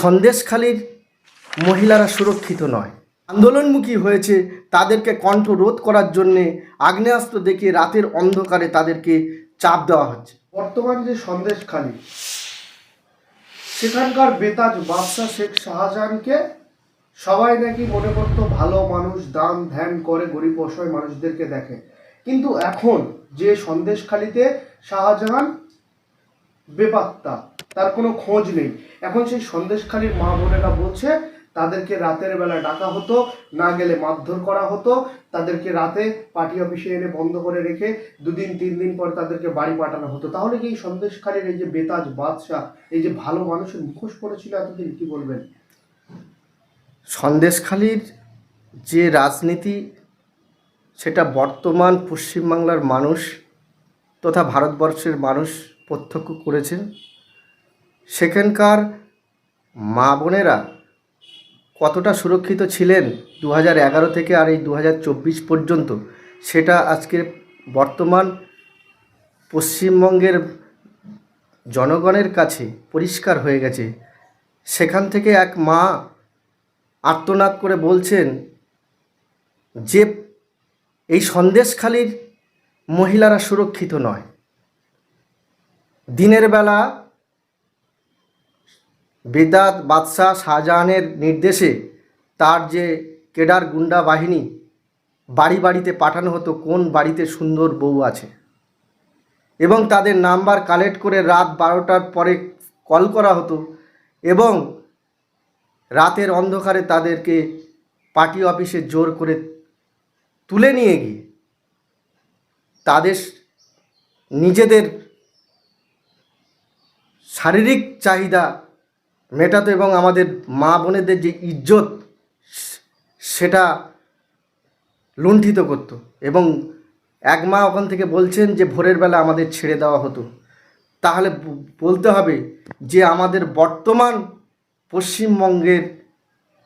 সন্দেশখালির মহিলারা সুরক্ষিত নয়। আন্দোলনমুখী হয়েছে তাদেরকে কণ্ঠ রোধ করার জন্যে আগ্নেয়াস্ত্র দেখিয়ে রাতের অন্ধকারে তাদেরকে চাপ দেওয়া হচ্ছে। বর্তমান যে সন্দেশখালী, সেখানকার বেতাজ বাদশাহ শেখ শাহজাহানকে সবাই নাকি মনে করতো ভালো মানুষ, দান ধ্যান করে, গরিব অসহায় মানুষদেরকে দেখে। কিন্তু এখন যে সন্দেশখালীতে শাহজাহান বেপাত্তা তার কোনো খোঁজ নেই। এখন সেই সন্দেশখালীর মা বোনেরা বলছে, তাদেরকে রাতের বেলা ডাকা হতো, না গেলে মারধর করা হতো। তাদেরকে রাতে পার্টি অফিসে এনে বন্ধ করে রেখে দুদিন, তিন দিন পর তাদেরকে বাড়ি পাঠানো হতো। তাহলে কি এই সন্দেশখালীর এই যে বেতাজ বাদশাহ, এই যে ভালো মানুষের মুখোশ পড়েছিল এতদিন, কি বলবেন? সন্দেশখালির যে রাজনীতি, সেটা বর্তমান পশ্চিমবাংলার মানুষ তথা ভারতবর্ষের মানুষ প্রত্যক্ষ করেছেন। সেখানকার মা বোনেরা কতটা সুরক্ষিত ছিলেন দু এগারো থেকে আর এই দু পর্যন্ত, সেটা আজকে বর্তমান পশ্চিমবঙ্গের জনগণের কাছে পরিষ্কার হয়ে গেছে। সেখান থেকে এক মা আর্তনাদ করে বলছেন যে, এই সন্দেশখালির মহিলারা সুরক্ষিত নয়। দিনের বেলা বেদাত বাদশাহ শাহজাহানের নির্দেশে তার যে কেডার গুন্ডা বাহিনী বাড়ি বাড়িতে পাঠানো হতো, কোন বাড়িতে সুন্দর বউ আছে। এবং তাদের নাম্বার কালেক্ট করে রাত বারোটার পরে কল করা হতো এবং রাতের অন্ধকারে তাদেরকে পার্টি অফিসে জোর করে তুলে নিয়ে গিয়ে তাদের নিজেদের শারীরিক চাহিদা মেটাতো এবং আমাদের মা বোনেদের যে ইজ্জত, সেটা লুণ্ঠিত করতো এবং এক মা ওখান থেকে বলছেন যে ভোরের বেলা আমাদের ছেড়ে দেওয়া হতো। তাহলে বলতে হবে যে আমাদের বর্তমান পশ্চিমবঙ্গের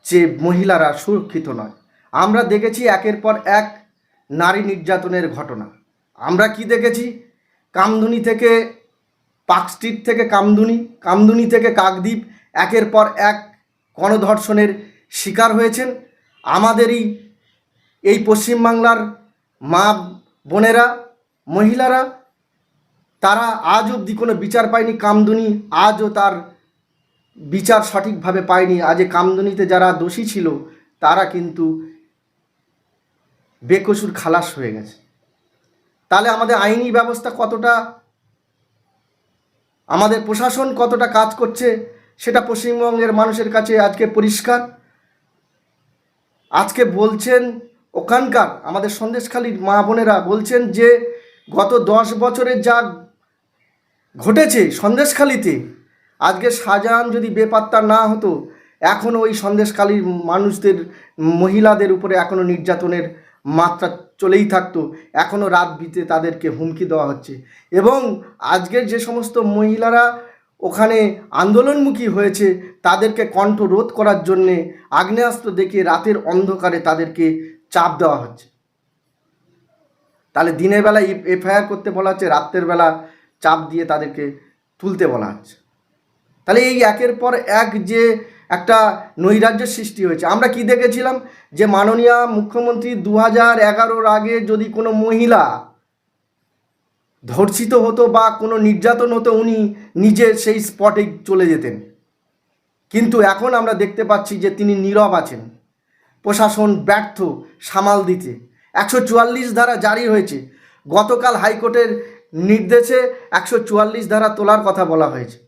যে মহিলারা সুরক্ষিত নয়। আমরা দেখেছি একের পর এক নারী নির্যাতনের ঘটনা। আমরা কি দেখেছি? কামদুনি থেকে পার্ক স্ট্রিট থেকে কামদুনি কামদুনি থেকে কাকদ্বীপ একের পর এক গণধর্ষণের শিকার হয়েছেন। আমাদেরই এই পশ্চিমবাংলার মা বোনেরা, মহিলারা, তারা আজ অবধি কোনো বিচার পায়নি। কামদুনি আজও তার বিচার সঠিকভাবে পায়নি। আজ কামদুনিতে যারা দোষী ছিল, তারা কিন্তু বেকসুর খালাস হয়ে গেছে। তাহলে আমাদের আইনি ব্যবস্থা কতটা, আমাদের প্রশাসন কতটা কাজ করছে সেটা পশ্চিমবঙ্গের মানুষের কাছে আজকে পরিষ্কার। আজকে বলছেন, ওখানকার আমাদের সন্দেশখালীর মা বোনেরা বলছেন যে, গত দশ বছরের যা ঘটেছে সন্দেশখালীতে, আজকে শাহজাহান যদি বেপাত্তা না হতো এখনও ওই সন্দেশখালীর মানুষদের, মহিলাদের উপরে এখনও নির্যাতনের মাত্রা চলেই থাকতো। এখনও রাত বিতে তাদেরকে হুমকি দেওয়া হচ্ছে। এবং আজকের যে সমস্ত মহিলারা ওখানে আন্দোলনমুখী হয়েছে তাদেরকে কণ্ঠ রোধ করার জন্যে আগ্নেয়াস্ত্র দেখিয়ে রাতের অন্ধকারে তাদেরকে চাপ দেওয়া হচ্ছে। তাহলে দিনের বেলা এফআইআর করতে বলা হচ্ছে, রাত্রের বেলা চাপ দিয়ে তাদেরকে তুলতে বলা হচ্ছে। তাহলে এই একের পর এক যে একটা নৈরাজ্য সৃষ্টি হয়েছে, আমরা কি দেখেছিলাম? যে মাননীয় মুখ্যমন্ত্রী দু হাজার এগারোর আগে যদি কোনো মহিলা ধর্ষিত হতো বা কোনো নির্যাতন হতো, উনি নিজে সেই স্পটে চলে যেতেন। কিন্তু এখন আমরা দেখতে পাচ্ছি যে তিনি নীরব আছেন। প্রশাসন ব্যর্থ সামাল দিতে। একশো চুয়াল্লিশ ধারা জারি হয়েছে। গতকাল হাইকোর্টের নির্দেশে একশো চুয়াল্লিশ ধারা তোলার কথা বলা হয়েছে।